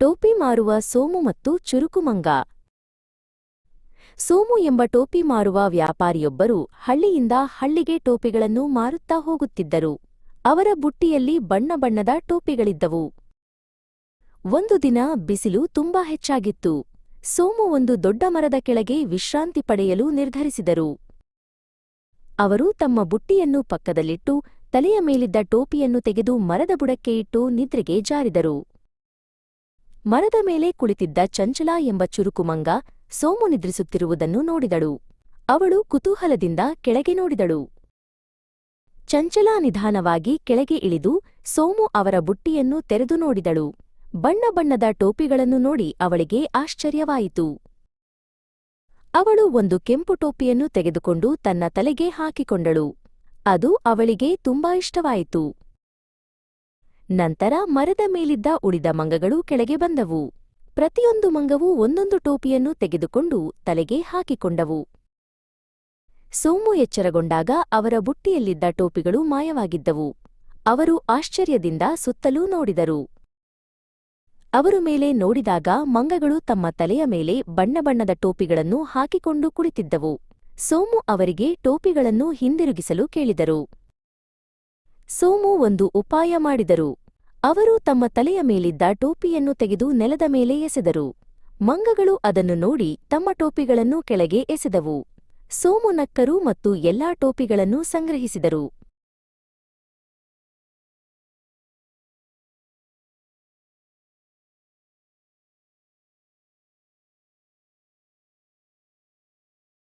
ಟೋಪಿ ಮಾರುವ ಸೋಮು ಮತ್ತು ಚುರುಕುಮಂಗ ಸೋಮು ಎಂಬ ಟೋಪಿ ಮಾರುವ ವ್ಯಾಪಾರಿಯೊಬ್ಬರು ಹಳ್ಳಿಯಿಂದ ಹಳ್ಳಿಗೆ ಟೋಪಿಗಳನ್ನು ಮಾರುತ್ತಾ ಹೋಗುತ್ತಿದ್ದರು. ಅವರ ಬುಟ್ಟಿಯಲ್ಲಿ ಬಣ್ಣ ಬಣ್ಣದ ಟೋಪಿಗಳಿದ್ದವು. ಒಂದು ದಿನ ಬಿಸಿಲು ತುಂಬಾ ಹೆಚ್ಚಾಗಿತ್ತು. ಸೋಮು ಒಂದು ದೊಡ್ಡ ಮರದ ಕೆಳಗೆ ವಿಶ್ರಾಂತಿ ಪಡೆಯಲು ನಿರ್ಧರಿಸಿದರು. ಅವರು ತಮ್ಮ ಬುಟ್ಟಿಯನ್ನು ಪಕ್ಕದಲ್ಲಿಟ್ಟು ತಲೆಯ ಮೇಲಿದ್ದ ಟೋಪಿಯನ್ನು ತೆಗೆದು ಮರದ ಬುಡಕ್ಕೆ ಇಟ್ಟು ನಿದ್ರೆಗೆ ಜಾರಿದರು. ಮರದ ಮೇಲೆ ಕುಳಿತಿದ್ದ ಚಂಚಲ ಎಂಬ ಚುರುಕುಮಂಗ ಸೋಮು ನಿದ್ರಿಸುತ್ತಿರುವುದನ್ನು ನೋಡಿದಳು. ಅವಳು ಕುತೂಹಲದಿಂದ ಕೆಳಗೆ ನೋಡಿದಳು. ಚಂಚಲ ನಿಧಾನವಾಗಿ ಕೆಳಗೆ ಇಳಿದು ಸೋಮು ಅವರ ಬುಟ್ಟಿಯನ್ನು ತೆರೆದು ನೋಡಿದಳು. ಬಣ್ಣ ಬಣ್ಣದ ಟೋಪಿಗಳನ್ನು ನೋಡಿ ಅವಳಿಗೆ ಆಶ್ಚರ್ಯವಾಯಿತು. ಅವಳು ಒಂದು ಕೆಂಪು ಟೋಪಿಯನ್ನು ತೆಗೆದುಕೊಂಡು ತನ್ನ ತಲೆಗೆ ಹಾಕಿಕೊಂಡಳು. ಅದು ಅವಳಿಗೆ ತುಂಬಾ ಇಷ್ಟವಾಯಿತು. ನಂತರ ಮರದ ಮೇಲಿದ್ದ ಉಳಿದ ಮಂಗಗಳು ಕೆಳಗೆ ಬಂದವು. ಪ್ರತಿಯೊಂದು ಮಂಗವೂ ಒಂದೊಂದು ಟೋಪಿಯನ್ನು ತೆಗೆದುಕೊಂಡು ತಲೆಗೆ ಹಾಕಿಕೊಂಡವು. ಸೋಮು ಎಚ್ಚರಗೊಂಡಾಗ ಅವರ ಬುಟ್ಟಿಯಲ್ಲಿದ್ದ ಟೋಪಿಗಳು ಮಾಯವಾಗಿದ್ದವು. ಅವರು ಆಶ್ಚರ್ಯದಿಂದ ಸುತ್ತಲೂ ನೋಡಿದರು. ಅವರು ಮೇಲೆ ನೋಡಿದಾಗ ಮಂಗಗಳು ತಮ್ಮ ತಲೆಯ ಮೇಲೆ ಬಣ್ಣ ಬಣ್ಣದ ಟೋಪಿಗಳನ್ನು ಹಾಕಿಕೊಂಡು ಕುಳಿತಿದ್ದವು. ಸೋಮು ಅವರಿಗೆ ಟೋಪಿಗಳನ್ನು ಹಿಂದಿರುಗಿಸಲು ಕೇಳಿದರು. ಸೋಮು ಒಂದು ಉಪಾಯ ಮಾಡಿದರು. ಅವರು ತಮ್ಮ ತಲೆಯ ಮೇಲಿದ್ದ ಟೋಪಿಯನ್ನು ತೆಗೆದು ನೆಲದ ಮೇಲೆ ಎಸೆದರು. ಮಂಗಗಳು ಅದನ್ನು ನೋಡಿ ತಮ್ಮ ಟೋಪಿಗಳನ್ನು ಕೆಳಗೆ ಎಸೆದವು. ಸೋಮು ನಕ್ಕರು ಮತ್ತು ಎಲ್ಲಾ ಟೋಪಿಗಳನ್ನು ಸಂಗ್ರಹಿಸಿದರು.